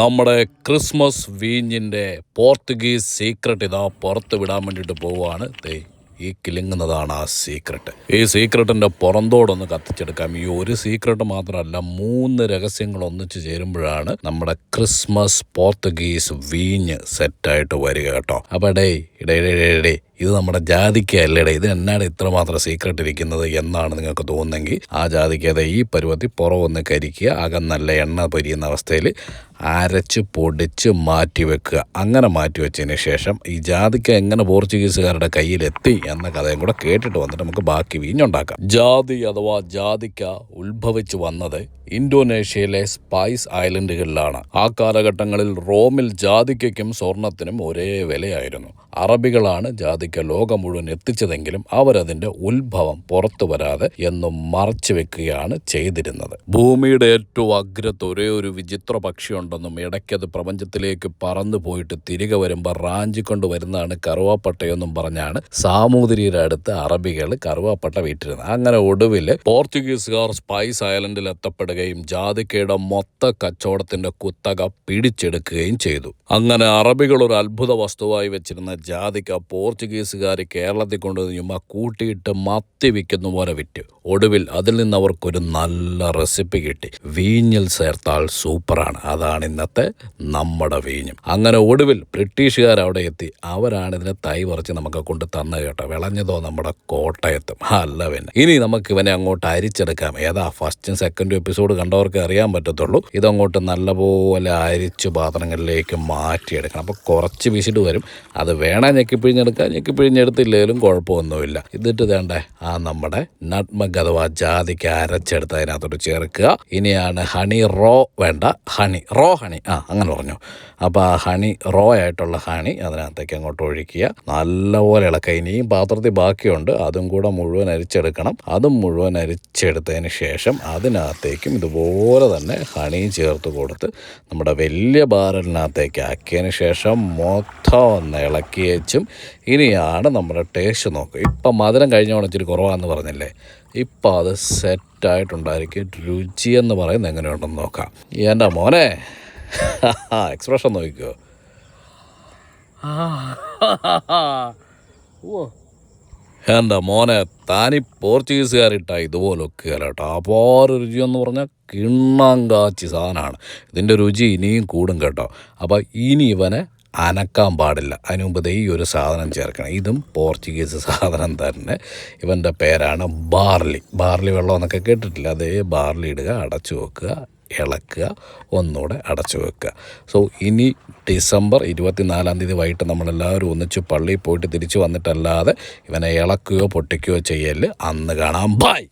നമ്മുടെ Christmas വീഞ്ഞിന്റെ Portuguese secret ഇതാ പുറത്ത് വിടാൻ വേണ്ടിയിട്ട് പോവുകയാണ്. തേ ഈ കിലുങ്ങുന്നതാണ് ആ സീക്രട്ട് ഈ സീക്രട്ടിന്റെ പുറന്തോടൊന്ന് കത്തിച്ചെടുക്കാം. ഈ ഒരു സീക്രട്ട് മാത്രമല്ല മൂന്ന് രഹസ്യങ്ങൾ ഒന്നിച്ച് ചേരുമ്പോഴാണ് നമ്മുടെ ക്രിസ്മസ് പോർത്തുഗീസ് വീഞ്ഞ് സെറ്റായിട്ട് വരിക കേട്ടോ. അപ്പോൾ ഇടേ ഇടേ ഇത് നമ്മുടെ ജാതിക്കയല്ലേടെ ഇത് എന്നാണ് ഇത്രമാത്രം സീക്രട്ട് ഇരിക്കുന്നത് എന്നാണ് നിങ്ങൾക്ക് തോന്നുന്നെങ്കിൽ ആ ജാതിക്കത ഈ പരുവത്തിൽ പുറമൊന്ന് കരിക്കുക അകം നല്ല എണ്ണ പൊരിയുന്ന അവസ്ഥയിൽ അരച്ച് പൊടിച്ച് മാറ്റി വെക്കുക. അങ്ങനെ മാറ്റി വെച്ചതിന് ശേഷം ഈ ജാതിക്ക എങ്ങനെ പോർച്ചുഗീസുകാരുടെ കയ്യിലെത്തി എന്ന കഥയും കൂടെ കേട്ടിട്ട് വന്നിട്ട് നമുക്ക് ബാക്കി വീഞ്ഞുണ്ടാക്കാം. ജാതി അഥവാ ജാതിക്ക ഉത്ഭവിച്ചു വന്നത് ഇന്തോനേഷ്യയിലെ സ്പൈസ് ഐലൻഡുകളിലാണ്. ആ കാലഘട്ടങ്ങളിൽ റോമിൽ ജാതിക്കയ്ക്കും സ്വർണത്തിനും ഒരേ വിലയായിരുന്നു. അറബികളാണ് ജാതിക്ക ലോകം മുഴുവൻ എത്തിച്ചതെങ്കിലും അവരതിന്റെ ഉത്ഭവം പുറത്തു വരാതെ എന്നും മറച്ചു വെക്കുകയാണ് ചെയ്തിരുന്നത്. ഭൂമിയുടെ ഏറ്റവും അഗ്രത്ത് ഒരേ ഒരു വിചിത്ര പക്ഷിയുണ്ടെന്നും ഇടയ്ക്കത് പ്രപഞ്ചത്തിലേക്ക് പറന്നു പോയിട്ട് തിരികെ വരുമ്പോൾ റാഞ്ചിക്കൊണ്ട് വരുന്നതാണ് കറുവാപ്പട്ടയെന്നും പറഞ്ഞാണ് സാമൂതിരിയുടെ അടുത്ത് അറബികൾ കറുവാപ്പട്ട വീട്ടിരുന്നത് അങ്ങനെ ഒടുവിൽ പോർച്ചുഗീസുകാർ സ്പൈസ് ഐലൻഡിൽ എത്തപ്പെടുകയും ജാതിക്കയുടെ മൊത്ത കച്ചവടത്തിന്റെ കുത്തക പിടിച്ചെടുക്കുകയും ചെയ്തു. അങ്ങനെ അറബികൾ ഒരു അത്ഭുത വസ്തുവായി വെച്ചിരുന്ന ജാതിക്ക പോർച്ചുഗീസുകാർ കേരളത്തിൽ കൊണ്ടുവന്ന് ചുമ്മാ കൂട്ടിയിട്ട് മത്തി വിൽക്കുന്ന പോലെ വിറ്റ്. ഒടുവിൽ അതിൽ നിന്ന് അവർക്കൊരു നല്ല റെസിപ്പി കിട്ടി. വീഞ്ഞിൽ ചേർത്താൽ സൂപ്പറാണ്. അതാണ് ഇന്നത്തെ നമ്മുടെ വീഞ്ഞും. അങ്ങനെ ഒടുവിൽ ബ്രിട്ടീഷുകാർ അവിടെ എത്തി. അവരാണ് ഇതിനെ തൈ പറിച്ച് നമുക്ക് കൊണ്ട് തന്ന കേട്ടോ. വിളഞ്ഞതോ നമ്മുടെ കോട്ടയത്തും. അല്ല പിന്നെ. ഇനി നമുക്ക് ഇവനെ അങ്ങോട്ട് അരിച്ചെടുക്കാം. ഏതാ? ഫസ്റ്റും സെക്കൻഡും എപ്പിസോഡ് കണ്ടവർക്ക് അറിയാൻ പറ്റത്തുള്ളൂ. ഇതങ്ങോട്ട് നല്ലപോലെ അരിച്ച് പാത്രങ്ങളിലേക്ക് മാറ്റിയെടുക്കണം. അപ്പോൾ കുറച്ച് വിശിട് വരും. അത് വേണം ഞെക്കിപ്പിഴിഞ്ഞെടുക്കാം. ഞെക്കിപ്പിഴിഞ്ഞെടുത്തില്ലെങ്കിലും കുഴപ്പമൊന്നുമില്ല. ഇതിട്ട് വേണ്ടേ ആ നമ്മുടെ നട്മഗ് അഥവാ ജാതിക്ക് അരച്ചെടുത്ത് അതിനകത്തോട്ട് ചേർക്കുക. ഇനിയാണ് ഹണി റോ വേണ്ട ഹണി റോ ഹണി. ആ അങ്ങനെ പറഞ്ഞു. അപ്പോൾ ആ ഹണി റോ ആയിട്ടുള്ള ഹണി അതിനകത്തേക്ക് അങ്ങോട്ട് ഒഴിക്കുക. നല്ലപോലെ ഇളക്കുക. ഇനിയും പാത്രത്തിൽ ബാക്കിയുണ്ട്. അതും കൂടെ മുഴുവൻ അരിച്ചെടുക്കണം. അതും മുഴുവൻ അരിച്ചെടുത്തതിന് ശേഷം അതിനകത്തേക്കും ഇതുപോലെ തന്നെ ഹണിയും ചേർത്ത് കൊടുത്ത് നമ്മുടെ വലിയ ബാരലിനകത്തേക്ക് ആക്കിയതിന് ശേഷം മൊത്തം ഒന്ന് ഇളക്കി വെച്ചും ഇനിയാണ് നമ്മുടെ ടേസ്റ്റ് നോക്കുക ഇപ്പം മധുരം കഴിഞ്ഞോണം ഇച്ചിരി കുറവാണെന്ന് പറഞ്ഞില്ലേ? ഇപ്പം അത് സെറ്റായിട്ടുണ്ടായിരിക്കും രുചി എന്ന് പറയുന്നത് എങ്ങനെയുണ്ടെന്ന് നോക്കാം. എന്റെ മോനെ എക്സ്പ്രഷൻ നോക്കിക്കോ. എന്റെ മോനെ താനി പോർച്ചുഗീസുകാരിട്ട ഇതുപോലൊക്കെ കേട്ടോ. അപാര രുചി എന്ന് പറഞ്ഞാൽ കിണ്ണാങ്കാച്ചി കാച്ചി സാധനമാണ്. ഇതിന്റെ രുചി ഇനിയും കൂടും കേട്ടോ. അപ്പോൾ ഇനി ഇവനെ അനക്കാൻ പാടില്ല. അതിന് ഈ ഒരു സാധനം ചേർക്കണം. ഇതും പോർച്ചുഗീസ് സാധനം തന്നെ. ഇവന്റെ പേരാണ് ബാർലി. ബാർലി വെള്ളം എന്നൊക്കെ കേട്ടിട്ടില്ല. അതേ ബാർലി ഇടുക അടച്ചു വെക്കുക ഇളക്കുക ഒന്നുകൂടെ അടച്ചു വെക്കുക. സോ ഇനി ഡിസംബർ ഇരുപത്തിനാലാം തീയതി വൈകിട്ട് നമ്മളെല്ലാവരും ഒന്നിച്ച് പള്ളിയിൽ പോയിട്ട് തിരിച്ചു വന്നിട്ടല്ലാതെ ഇവനെ ഇളക്കുകയോ പൊട്ടിക്കുകയോ ചെയ്യൽ അന്ന് കാണാം. ബൈ!